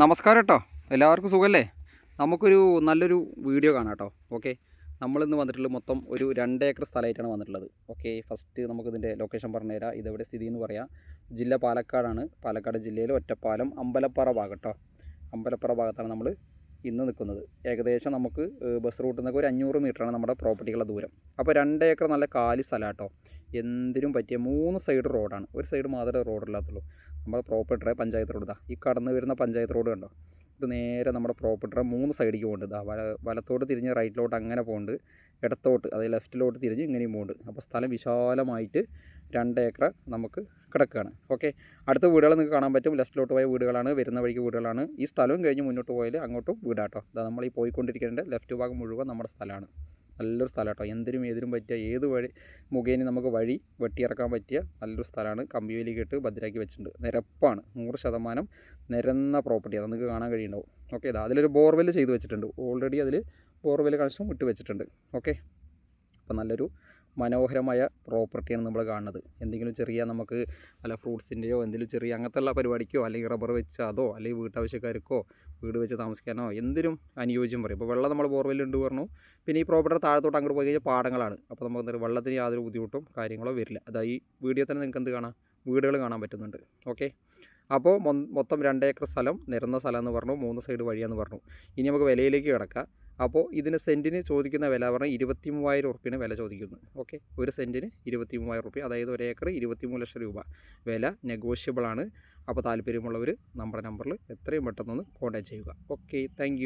നമസ്കാരം കേട്ടോ എല്ലാവർക്കും സുഖമല്ലേ നമുക്കൊരു നല്ലൊരു വീഡിയോ കാണാം കേട്ടോ ഓക്കെ? നമ്മളിന്ന് വന്നിട്ടുള്ളത് മൊത്തം ഒരു രണ്ട് ഏക്കർ സ്ഥലമായിട്ടാണ് വന്നിട്ടുള്ളത്. ഓക്കെ? ഫസ്റ്റ് നമുക്കിതിന്റെ ലൊക്കേഷൻ പറഞ്ഞുതരാം. ഇതെവിടെ സ്ഥിതി എന്ന് പറയാം. ജില്ല പാലക്കാടാണ്. പാലക്കാട് ജില്ലയിൽ ഒറ്റപ്പാലം അമ്പലപ്പാറ ഭാഗം കേട്ടോ അമ്പലപ്പാറ ഭാഗത്താണ് നമ്മൾ ഇന്ന് നിൽക്കുന്നത്. ഏകദേശം നമുക്ക് ബസ് റൂട്ടിൽ നിന്നൊക്കെ ഒരു അഞ്ഞൂറ് മീറ്ററാണ് നമ്മുടെ പ്രോപ്പർട്ടിക്കുള്ള ദൂരം. അപ്പോൾ രണ്ട് ഏക്കർ നല്ല കാലി സ്ഥലം കേട്ടോ എന്തിനും പറ്റിയ മൂന്ന് സൈഡ് റോഡാണ്. ഒരു സൈഡ് മാത്രമേ റോഡില്ലാത്തുള്ളൂ. നമ്മുടെ പ്രോപ്പർട്ടിയുടെ പഞ്ചായത്ത് റോഡ് ഇതാ. ഈ കടന്നു വരുന്ന പഞ്ചായത്ത് റോഡ് കണ്ടോ? ഇത് നേരെ നമ്മുടെ പ്രോപ്പർട്ടിയുടെ മൂന്ന് സൈഡിലേക്ക് പോകുന്നുണ്ട് വല വലത്തോട്ട് തിരിഞ്ഞ് റൈറ്റിലോട്ട് അങ്ങനെ പോകുന്നുണ്ട് ഇടത്തോട്ട് അതായത് ലെഫ്റ്റിലോട്ട് തിരിഞ്ഞ് ഇങ്ങനെയും പോകുന്നുണ്ട് അപ്പോൾ സ്ഥലം വിശാലമായിട്ട് രണ്ട് ഏക്കർ നമുക്ക് കിടക്കുകയാണ്. ഓക്കെ? അടുത്ത വീടുകൾ നിങ്ങൾക്ക് കാണാൻ പറ്റും. ലെഫ്റ്റിലോട്ട് പോയ വീടുകളാണ് വരുന്ന വഴിക്ക് വീടുകളാണ്. ഈ സ്ഥലവും കഴിഞ്ഞ് മുന്നോട്ട് പോയാൽ അങ്ങോട്ടും വീടാട്ടോ. അതാ നമ്മൾ ഈ പോയിക്കൊണ്ടിരിക്കേണ്ട ലെഫ്റ്റ് ഭാഗം മുഴുവൻ നമ്മുടെ സ്ഥലമാണ്. നല്ലൊരു സ്ഥലം കേട്ടോ എന്തിനും ഏതിനും പറ്റിയ ഏത് വഴി മുഖേന നമുക്ക് വഴി വെട്ടിയിറക്കാൻ പറ്റിയ നല്ലൊരു സ്ഥലമാണ്. കമ്പിവേലി കെട്ട് ഭദ്രാക്കി വെച്ചിട്ടുണ്ട്. നിരപ്പാണ്. നൂറ് ശതമാനം നിരന്ന പ്രോപ്പർട്ടിയാണ് നിങ്ങൾക്ക് കാണാൻ കഴിയുണ്ടാവും ഓക്കെ അതിലൊരു ബോർവെൽ ചെയ്ത് വെച്ചിട്ടുണ്ട്. ഓൾറെഡി അതിൽ ബോർവെൽ കണക്ഷൻ ഇട്ട് വെച്ചിട്ടുണ്ട്. ഓക്കെ. അപ്പോൾ നല്ലൊരു മനോഹരമായ പ്രോപ്പർട്ടിയാണ് നമ്മൾ കാണുന്നത്. എന്തെങ്കിലും ചെറിയ നമുക്ക് അല്ല ഫ്രൂട്ട്സിന്റെയോ എന്തെങ്കിലും ചെറിയ അങ്ങനത്തെ ഉള്ള പരിപാടിക്കോ അല്ലെങ്കിൽ റബ്ബർ വെച്ച് അതോ അല്ലെങ്കിൽ വീട്ടാവശ്യക്കാർക്കോ വീട് വെച്ച് താമസിക്കാനോ എന്തിനും അനുയോജ്യം പറയും. ഇപ്പോൾ വെള്ളം നമ്മൾ ബോർവെല്ലുണ്ട് പറഞ്ഞു. പിന്നെ ഈ പ്രോപ്പർട്ടി താഴത്തോട്ട് അങ്ങോട്ട് പോയി കഴിഞ്ഞാൽ പാടങ്ങളാണ്. അപ്പോൾ നമുക്ക് എന്താ വെള്ളത്തിന് യാതൊരു ബുദ്ധിമുട്ടും കാര്യങ്ങളോ വരില്ല. അതായത് ഈ വീഡിയോ തന്നെ നിങ്ങൾക്ക് എന്ത് കാണാം? വീടുകൾ കാണാൻ പറ്റുന്നുണ്ട്. ഓക്കെ? അപ്പോൾ മൊത്തം രണ്ട് ഏക്കർ സ്ഥലം നിരന്ന സ്ഥലം എന്ന് പറഞ്ഞു മൂന്ന് സൈഡ് വഴിയാന്ന് പറഞ്ഞു. ഇനി നമുക്ക് വിലയിലേക്ക് കിടക്കാം. അപ്പോൾ ഇതിന് സെന്റിന് ചോദിക്കുന്ന വില പറഞ്ഞാൽ ഇരുപത്തി മൂവായിരം ഉറുപ്പിന് വില ചോദിക്കുന്നത്. ഓക്കെ? ഒരു സെന്റിന് ഇരുപത്തി മൂവായിരം ഉറുപ്പ്യ അതായത് ഒരു ഏക്കർ ഇരുപത്തി മൂന്ന് ലക്ഷം രൂപ വില നെഗോഷ്യബിളാണ്. അപ്പോൾ താല്പര്യമുള്ളവർ നമ്മുടെ നമ്പറിൽ എത്രയും പെട്ടെന്നൊന്ന് കോൺടാക്ട് ചെയ്യുക. Okay thank